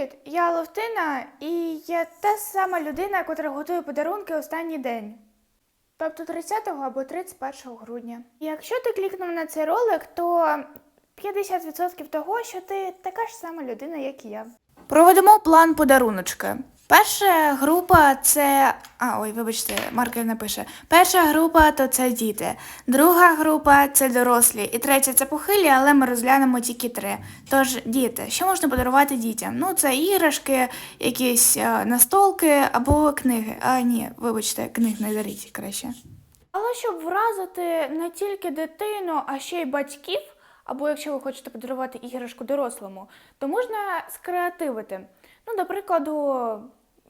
Привіт, я Ловтина і я та сама людина, яка готує подарунки останній день. Тобто 30 або 31 грудня. Якщо ти клікнув на цей ролик, то 50% того, що ти така ж сама людина, як і я. Проведемо план подаруночки. Перша група це. А, ой, вибачте, маркер не пише. Перша група то це діти, друга група це дорослі, і третя це похилі, але ми розглянемо тільки три. Тож, діти, що можна подарувати дітям? Ну, це іграшки, якісь е, настолки або книги. А, ні, вибачте, книг не даріть краще. Але щоб вразити не тільки дитину, а ще й батьків, або якщо ви хочете подарувати іграшку дорослому, то можна скреативити. Ну, до прикладу,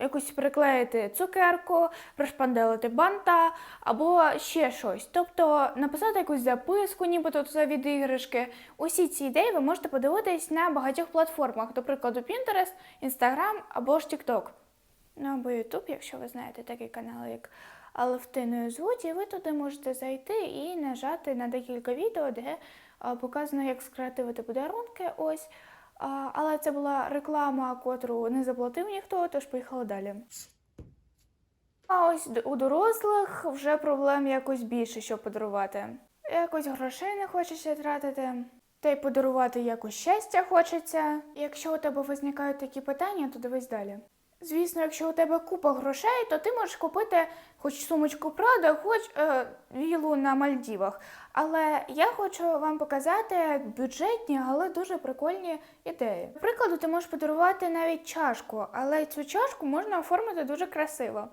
якусь приклеїти цукерку, пришпанделити банта або ще щось. Тобто написати якусь записку, нібито це від іграшки. Усі ці ідеї ви можете подивитись на багатьох платформах, до прикладу, Pinterest, Instagram або ж TikTok. Ну або YouTube, якщо ви знаєте такий канал, як Алевтиною звуть, і ви туди можете зайти і нажати на декілька відео, де показано, як скреативити подарунки. Ось. Але це була реклама, котру не заплатив ніхто, тож поїхала далі. А ось у дорослих вже проблем якось більше, що подарувати. Якось грошей не хочеться тратити, та й подарувати якось щастя хочеться. Якщо у тебе виникають такі питання, то дивись далі. Звісно, якщо у тебе купа грошей, то ти можеш купити хоч сумочку Прада, хоч е, вілу на Мальдівах. Але я хочу вам показати бюджетні, але дуже прикольні ідеї. До прикладу, ти можеш подарувати навіть чашку, але цю чашку можна оформити дуже красиво.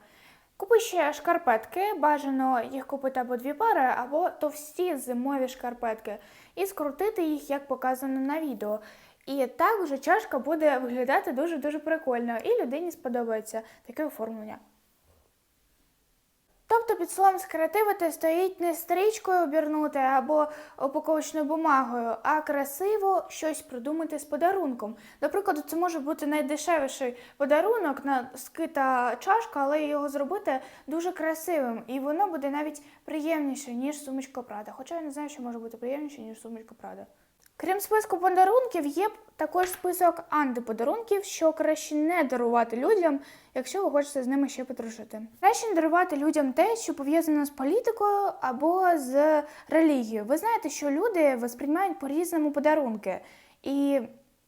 Купи ще шкарпетки, бажано їх купити або дві пари, або товсті зимові шкарпетки, і скрутити їх, як показано на відео. І так вже чашка буде виглядати дуже-дуже прикольно, і людині сподобається таке оформлення. Тобто під словом скреативити стоїть не стрічкою обірнути або упаковочною бумагою, а красиво щось придумати з подарунком. До прикладу, це може бути найдешевіший подарунок на скита чашка, але його зробити дуже красивим, і воно буде навіть приємніше, ніж сумочка Прада. Хоча я не знаю, що може бути приємніше, ніж сумочка Прада. Крім списку подарунків, є також список антиподарунків, що краще не дарувати людям, якщо ви хочете з ними ще подружити. Краще не дарувати людям те, що пов'язано з політикою або з релігією. Ви знаєте, що люди восприймають по-різному подарунки, і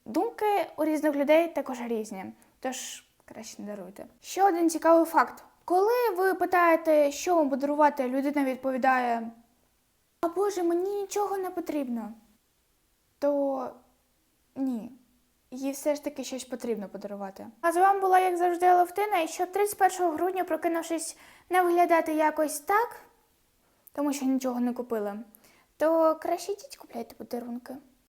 думки у різних людей також різні. Тож краще не даруйте. Ще один цікавий факт: коли ви питаєте, що вам подарувати, людина відповідає: А Боже, мені нічого не потрібно то ні. Їй все ж таки щось потрібно подарувати. А з вами була, як завжди, Левтина, і щоб 31 грудня, прокинувшись, не виглядати якось так, тому що нічого не купили, то краще йдіть купляйте подарунки.